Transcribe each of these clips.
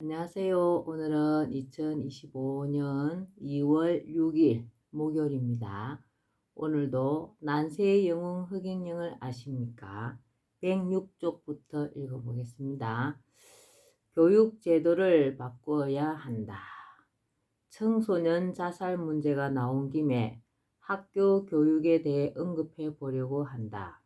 안녕하세요. 오늘은 2025년 2월 6일 목요일입니다. 오늘도 난세의 영웅 흑인령을 아십니까? 106쪽부터 읽어보겠습니다. 교육 제도를 바꿔야 한다. 청소년 자살 문제가 나온 김에 학교 교육에 대해 언급해 보려고 한다.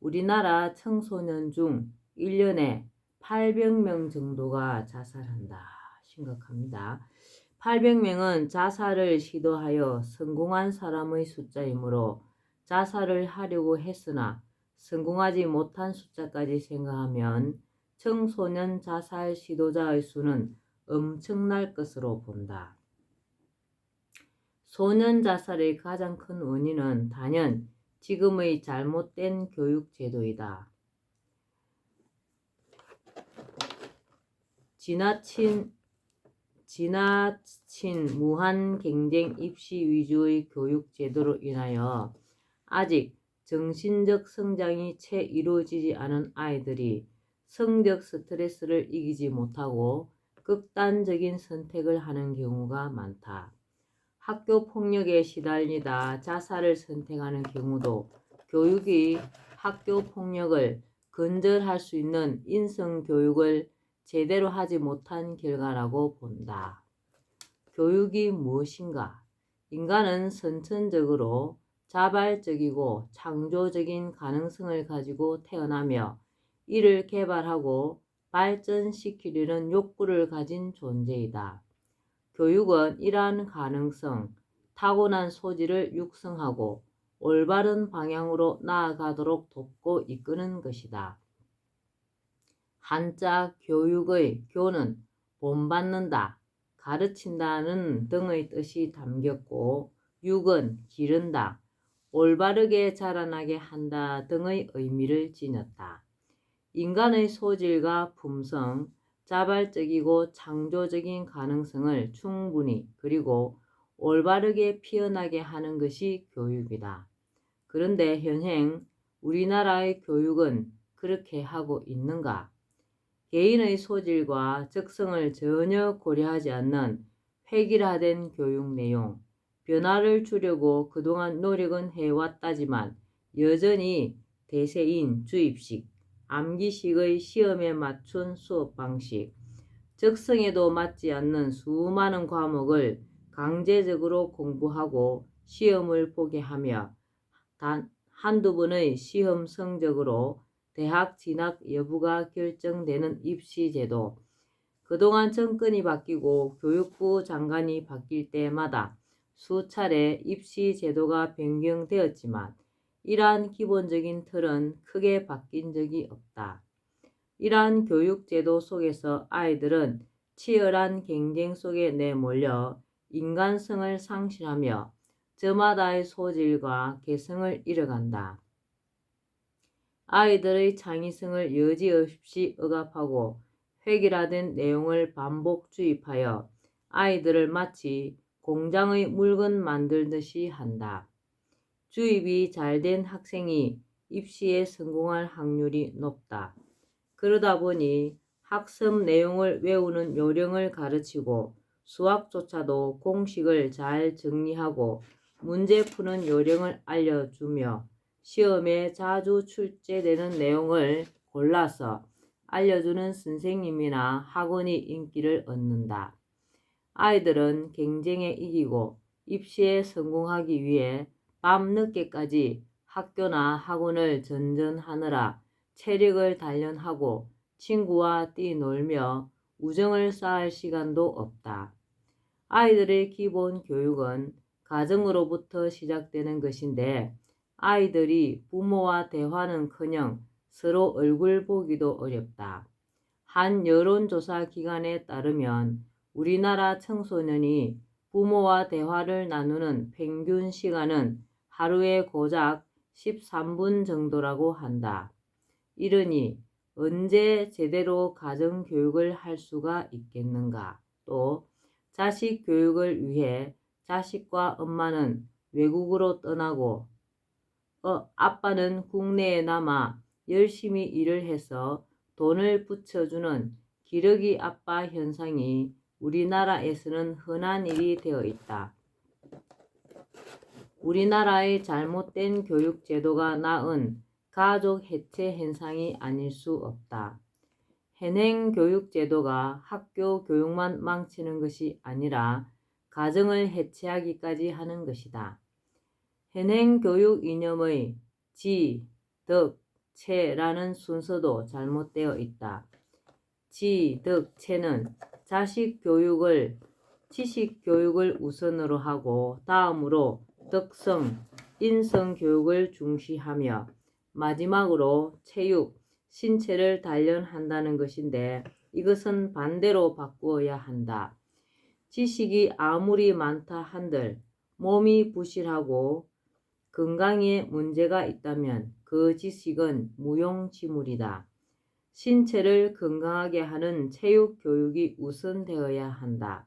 우리나라 청소년 중 1년에 800명 정도가 자살한다. 심각합니다. 800명은 자살을 시도하여 성공한 사람의 숫자이므로 자살을 하려고 했으나 성공하지 못한 숫자까지 생각하면 청소년 자살 시도자의 수는 엄청날 것으로 본다. 소년 자살의 가장 큰 원인은 단연 지금의 잘못된 교육 제도이다. 지나친 지나친 무한 경쟁 입시 위주의 교육 제도로 인하여 아직 정신적 성장이 채 이루어지지 않은 아이들이 성적 스트레스를 이기지 못하고 극단적인 선택을 하는 경우가 많다. 학교 폭력에 시달리다 자살을 선택하는 경우도 교육이 학교 폭력을 근절할 수 있는 인성 교육을 제대로 하지 못한 결과라고 본다. 교육이 무엇인가? 인간은 선천적으로 자발적이고 창조적인 가능성을 가지고 태어나며 이를 개발하고 발전시키려는 욕구를 가진 존재이다. 교육은 이러한 가능성, 타고난 소질을 육성하고 올바른 방향으로 나아가도록 돕고 이끄는 것이다. 한자 교육의 교는 본받는다, 가르친다는 등의 뜻이 담겼고 육은 기른다, 올바르게 자라나게 한다 등의 의미를 지녔다. 인간의 소질과 품성, 자발적이고 창조적인 가능성을 충분히 그리고 올바르게 피어나게 하는 것이 교육이다. 그런데 현행 우리나라의 교육은 그렇게 하고 있는가? 개인의 소질과 적성을 전혀 고려하지 않는 획일화된 교육 내용, 변화를 주려고 그동안 노력은 해왔다지만 여전히 대세인 주입식, 암기식의 시험에 맞춘 수업 방식, 적성에도 맞지 않는 수많은 과목을 강제적으로 공부하고 시험을 보게 하며 단 한두 번의 시험 성적으로 대학 진학 여부가 결정되는 입시 제도. 그동안 정권이 바뀌고 교육부 장관이 바뀔 때마다 수차례 입시 제도가 변경되었지만 이러한 기본적인 틀은 크게 바뀐 적이 없다. 이러한 교육제도 속에서 아이들은 치열한 경쟁 속에 내몰려 인간성을 상실하며 저마다의 소질과 개성을 잃어간다. 아이들의 창의성을 여지없이 억압하고 획일화된 내용을 반복 주입하여 아이들을 마치 공장의 물건 만들듯이 한다. 주입이 잘 된 학생이 입시에 성공할 확률이 높다. 그러다 보니 학습 내용을 외우는 요령을 가르치고 수학조차도 공식을 잘 정리하고 문제 푸는 요령을 알려주며 시험에 자주 출제되는 내용을 골라서 알려주는 선생님이나 학원이 인기를 얻는다. 아이들은 경쟁에 이기고 입시에 성공하기 위해 밤늦게까지 학교나 학원을 전전하느라 체력을 단련하고 친구와 뛰놀며 우정을 쌓을 시간도 없다. 아이들의 기본 교육은 가정으로부터 시작되는 것인데 아이들이 부모와 대화는커녕 서로 얼굴 보기도 어렵다. 한 여론조사 기관에 따르면 우리나라 청소년이 부모와 대화를 나누는 평균 시간은 하루에 고작 13분 정도라고 한다. 이러니 언제 제대로 가정 교육을 할 수가 있겠는가? 또 자식 교육을 위해 자식과 엄마는 외국으로 떠나고 어, 아빠는 국내에 남아 열심히 일을 해서 돈을 붙여주는 기러기 아빠 현상이 우리나라에서는 흔한 일이 되어 있다. 우리나라의 잘못된 교육 제도가 낳은 가족 해체 현상이 아닐 수 없다. 현행 교육 제도가 학교 교육만 망치는 것이 아니라 가정을 해체하기까지 하는 것이다. 현행 교육 이념의 지, 덕, 체라는 순서도 잘못되어 있다. 지, 덕, 체는 자식 교육을 지식 교육을 우선으로 하고 다음으로 덕성, 인성 교육을 중시하며 마지막으로 체육, 신체를 단련한다는 것인데 이것은 반대로 바꾸어야 한다. 지식이 아무리 많다 한들 몸이 부실하고 건강에 문제가 있다면 그 지식은 무용지물이다. 신체를 건강하게 하는 체육 교육이 우선되어야 한다.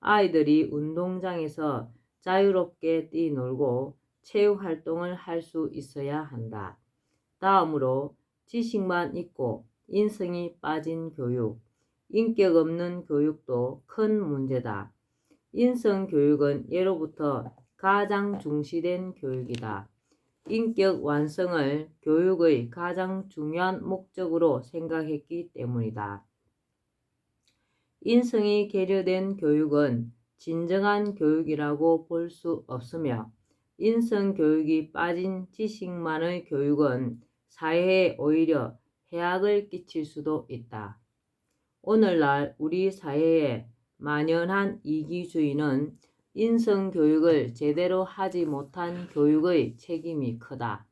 아이들이 운동장에서 자유롭게 뛰놀고 체육 활동을 할 수 있어야 한다. 다음으로 지식만 있고 인성이 빠진 교육, 인격 없는 교육도 큰 문제다. 인성 교육은 예로부터 가장 중시된 교육이다. 인격 완성을 교육의 가장 중요한 목적으로 생각했기 때문이다. 인성이 계려된 교육은 진정한 교육이라고 볼 수 없으며 인성 교육이 빠진 지식만의 교육은 사회에 오히려 해악을 끼칠 수도 있다. 오늘날 우리 사회에 만연한 이기주의는 인성 교육을 제대로 하지 못한 교육의 책임이 크다.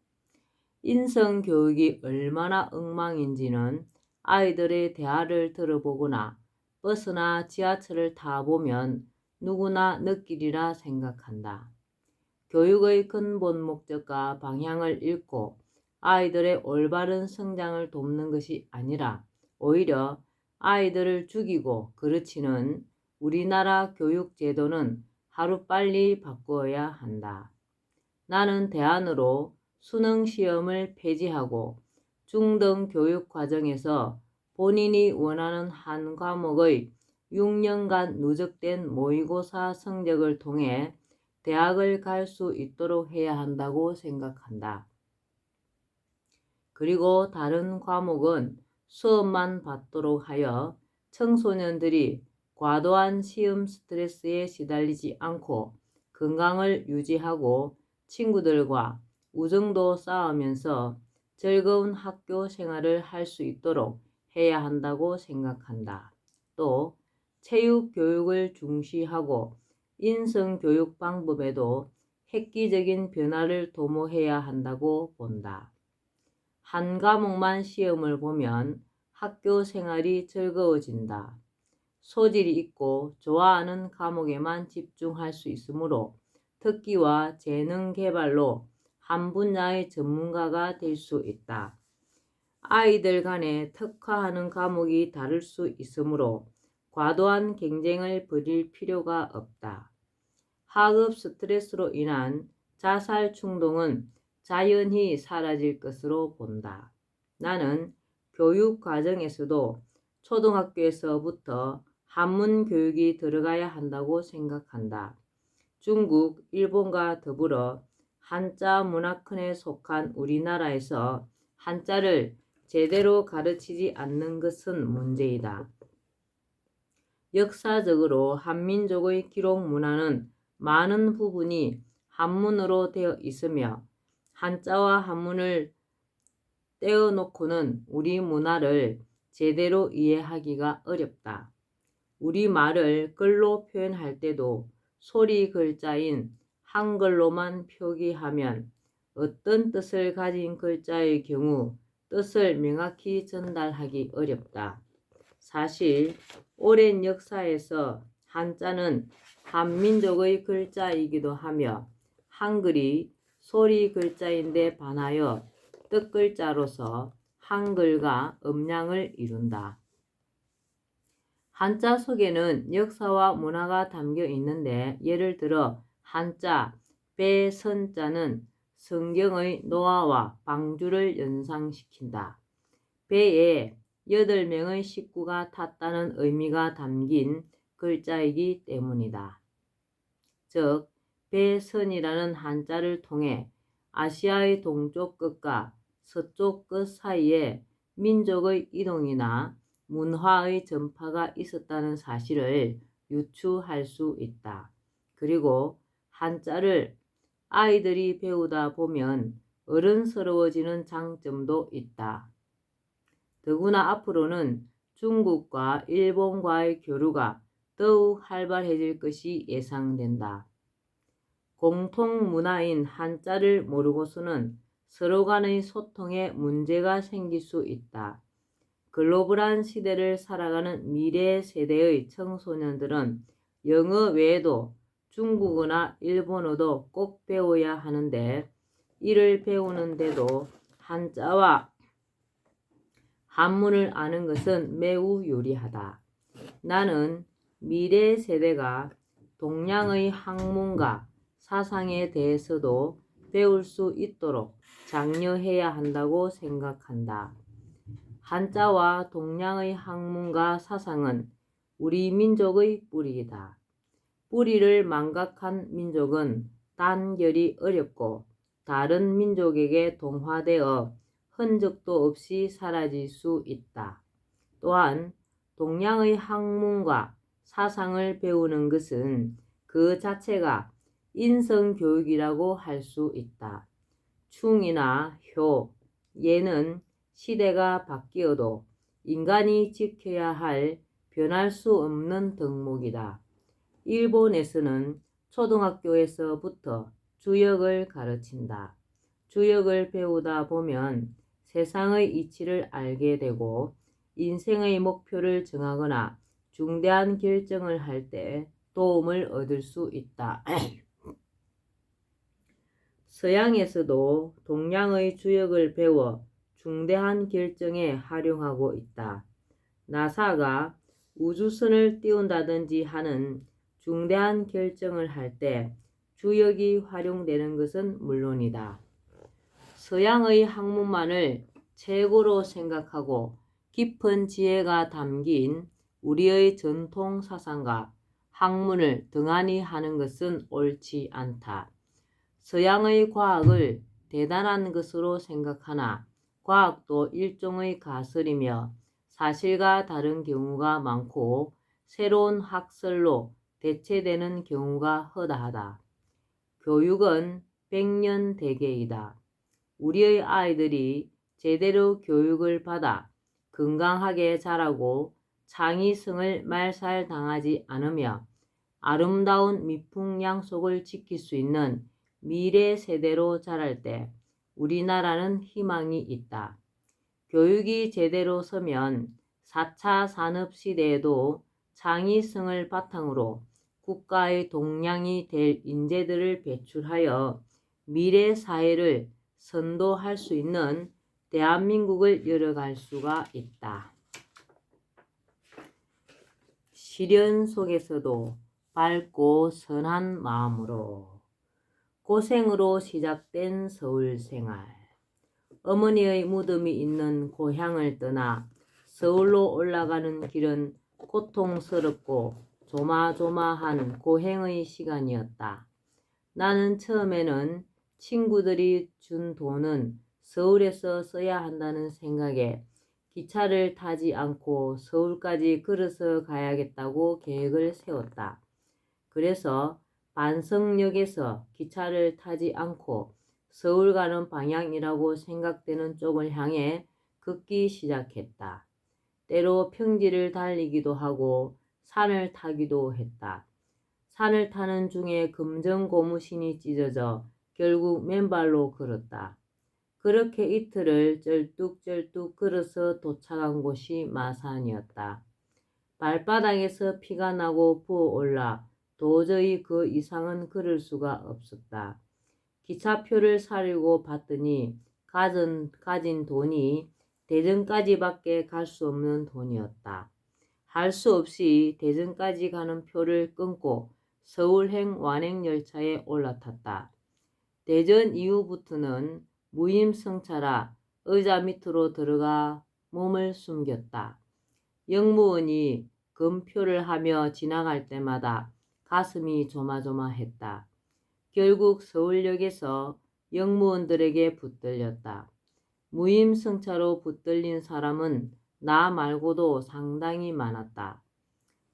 인성 교육이 얼마나 엉망인지는 아이들의 대화를 들어보거나 버스나 지하철을 타보면 누구나 느끼리라 생각한다. 교육의 근본 목적과 방향을 잃고 아이들의 올바른 성장을 돕는 것이 아니라 오히려 아이들을 죽이고 그르치는 우리나라 교육 제도는 하루빨리 바꾸어야 한다. 나는 대안으로 수능 시험을 폐지하고 중등 교육 과정에서 본인이 원하는 한 과목의 6년간 누적된 모의고사 성적을 통해 대학을 갈 수 있도록 해야 한다고 생각한다. 그리고 다른 과목은 수업만 받도록 하여 청소년들이 과도한 시험 스트레스에 시달리지 않고 건강을 유지하고 친구들과 우정도 쌓으면서 즐거운 학교 생활을 할 수 있도록 해야 한다고 생각한다. 또 체육 교육을 중시하고 인성 교육 방법에도 획기적인 변화를 도모해야 한다고 본다. 한 과목만 시험을 보면 학교 생활이 즐거워진다. 소질이 있고 좋아하는 과목에만 집중할 수 있으므로 특기와 재능 개발로 한 분야의 전문가가 될 수 있다. 아이들 간에 특화하는 과목이 다를 수 있으므로 과도한 경쟁을 벌일 필요가 없다. 학업 스트레스로 인한 자살 충동은 자연히 사라질 것으로 본다. 나는 교육 과정에서도 초등학교에서부터 한문 교육이 들어가야 한다고 생각한다. 중국, 일본과 더불어 한자 문화권에 속한 우리나라에서 한자를 제대로 가르치지 않는 것은 문제이다. 역사적으로 한민족의 기록 문화는 많은 부분이 한문으로 되어 있으며 한자와 한문을 떼어놓고는 우리 문화를 제대로 이해하기가 어렵다. 우리 말을 글로 표현할 때도 소리 글자인 한글로만 표기하면 어떤 뜻을 가진 글자의 경우 뜻을 명확히 전달하기 어렵다. 사실 오랜 역사에서 한자는 한민족의 글자이기도 하며 한글이 소리 글자인데 반하여 뜻 글자로서 한글과 음량을 이룬다. 한자 속에는 역사와 문화가 담겨 있는데 예를 들어 한자 배선자는 성경의 노아와 방주를 연상시킨다. 배에 여덟 명의 식구가 탔다는 의미가 담긴 글자이기 때문이다. 즉, 배선이라는 한자를 통해 아시아의 동쪽 끝과 서쪽 끝 사이에 민족의 이동이나 문화의 전파가 있었다는 사실을 유추할 수 있다. 그리고 한자를 아이들이 배우다 보면 어른스러워지는 장점도 있다. 더구나 앞으로는 중국과 일본과의 교류가 더욱 활발해질 것이 예상된다. 공통 문화인 한자를 모르고서는 서로 간의 소통에 문제가 생길 수 있다. 글로벌한 시대를 살아가는 미래 세대의 청소년들은 영어 외에도 중국어나 일본어도 꼭 배워야 하는데 이를 배우는데도 한자와 한문을 아는 것은 매우 유리하다. 나는 미래 세대가 동양의 학문과 사상에 대해서도 배울 수 있도록 장려해야 한다고 생각한다. 한자와 동양의 학문과 사상은 우리 민족의 뿌리이다. 뿌리를 망각한 민족은 단결이 어렵고 다른 민족에게 동화되어 흔적도 없이 사라질 수 있다. 또한 동양의 학문과 사상을 배우는 것은 그 자체가 인성교육이라고 할 수 있다. 충이나 효, 예는 시대가 바뀌어도 인간이 지켜야 할 변할 수 없는 덕목이다. 일본에서는 초등학교에서부터 주역을 가르친다. 주역을 배우다 보면 세상의 이치를 알게 되고 인생의 목표를 정하거나 중대한 결정을 할 때 도움을 얻을 수 있다. 서양에서도 동양의 주역을 배워 중대한 결정에 활용하고 있다. 나사가 우주선을 띄운다든지 하는 중대한 결정을 할 때 주역이 활용되는 것은 물론이다. 서양의 학문만을 최고로 생각하고 깊은 지혜가 담긴 우리의 전통 사상과 학문을 등한히 하는 것은 옳지 않다. 서양의 과학을 대단한 것으로 생각하나 과학도 일종의 가설이며 사실과 다른 경우가 많고 새로운 학설로 대체되는 경우가 허다하다. 교육은 백년대계이다. 우리의 아이들이 제대로 교육을 받아 건강하게 자라고 창의성을 말살당하지 않으며 아름다운 미풍양속을 지킬 수 있는 미래 세대로 자랄 때 우리나라는 희망이 있다. 교육이 제대로 서면 4차 산업 시대에도 창의성을 바탕으로 국가의 동량이 될 인재들을 배출하여 미래 사회를 선도할 수 있는 대한민국을 열어갈 수가 있다. 시련 속에서도 밝고 선한 마음으로 고생으로 시작된 서울 생활. 어머니의 무덤이 있는 고향을 떠나 서울로 올라가는 길은 고통스럽고 조마조마한 고행의 시간이었다. 나는 처음에는 친구들이 준 돈은 서울에서 써야 한다는 생각에 기차를 타지 않고 서울까지 걸어서 가야겠다고 계획을 세웠다. 그래서 반성역에서 기차를 타지 않고 서울 가는 방향이라고 생각되는 쪽을 향해 걷기 시작했다. 때로 평지를 달리기도 하고 산을 타기도 했다. 산을 타는 중에 금정 고무신이 찢어져 결국 맨발로 걸었다. 그렇게 이틀을 쩔뚝쩔뚝 걸어서 도착한 곳이 마산이었다. 발바닥에서 피가 나고 부어올라 도저히 그 이상은 걸을 수가 없었다. 기차표를 사려고 봤더니 가진, 가진 돈이 대전까지밖에 갈 수 없는 돈이었다. 할 수 없이 대전까지 가는 표를 끊고 서울행 완행열차에 올라탔다. 대전 이후부터는 무임승차라 의자 밑으로 들어가 몸을 숨겼다. 영무원이 검표를 하며 지나갈 때마다 가슴이 조마조마했다. 결국 서울역에서 영무원들에게 붙들렸다. 무임승차로 붙들린 사람은 나 말고도 상당히 많았다.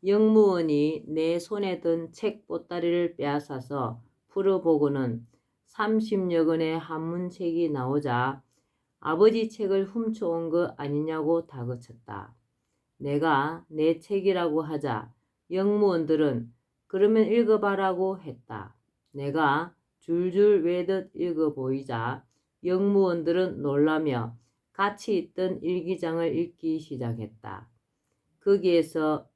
영무원이 내 손에 든 책 보따리를 빼앗아서 풀어보고는 30여 권의 한문책이 나오자 아버지 책을 훔쳐온 거 아니냐고 다그쳤다. 내가 내 책이라고 하자 영무원들은 그러면 읽어봐라고 했다. 내가 줄줄 외듯 읽어보이자 영무원들은 놀라며 같이 있던 일기장을 읽기 시작했다. 거기에서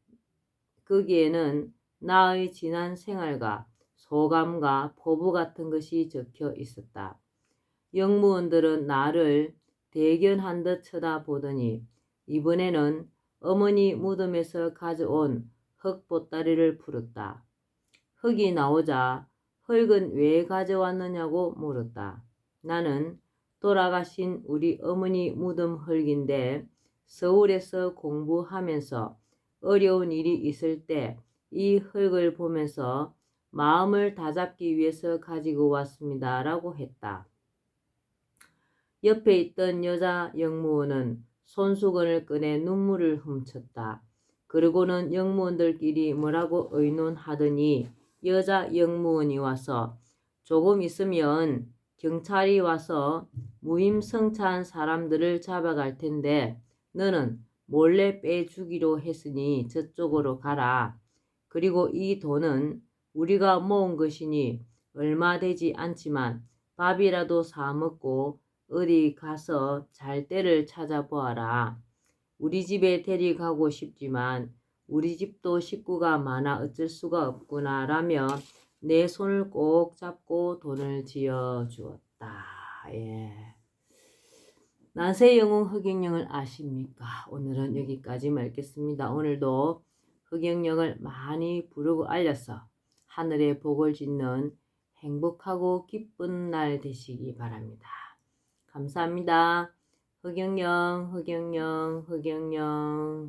거기에는 나의 지난 생활과 소감과 포부 같은 것이 적혀 있었다. 영무원들은 나를 대견한 듯 쳐다보더니 이번에는 어머니 무덤에서 가져온 흙 보따리를 풀었다. 흙이 나오자 흙은 왜 가져왔느냐고 물었다. 나는 돌아가신 우리 어머니 무덤 흙인데 서울에서 공부하면서 어려운 일이 있을 때 이 흙을 보면서 마음을 다잡기 위해서 가지고 왔습니다. 라고 했다. 옆에 있던 여자 영무원은 손수건을 꺼내 눈물을 훔쳤다. 그러고는 영무원들끼리 뭐라고 의논하더니 여자 영무원이 와서 조금 있으면 경찰이 와서 무임승차한 사람들을 잡아갈 텐데 너는 몰래 빼주기로 했으니 저쪽으로 가라. 그리고 이 돈은 우리가 모은 것이니 얼마 되지 않지만 밥이라도 사 먹고 어디 가서 잘 때를 찾아보아라. 우리 집에 데려가고 싶지만 우리 집도 식구가 많아 어쩔 수가 없구나 라며 내 손을 꼭 잡고 돈을 지어 주었다. 예. 난세 영웅 흑영령을 아십니까? 오늘은 여기까지 말겠습니다. 오늘도 흑영령을 많이 부르고 알려서 하늘의 복을 짓는 행복하고 기쁜 날 되시기 바랍니다. 감사합니다. 흑영령, 흑영령, 흑영령.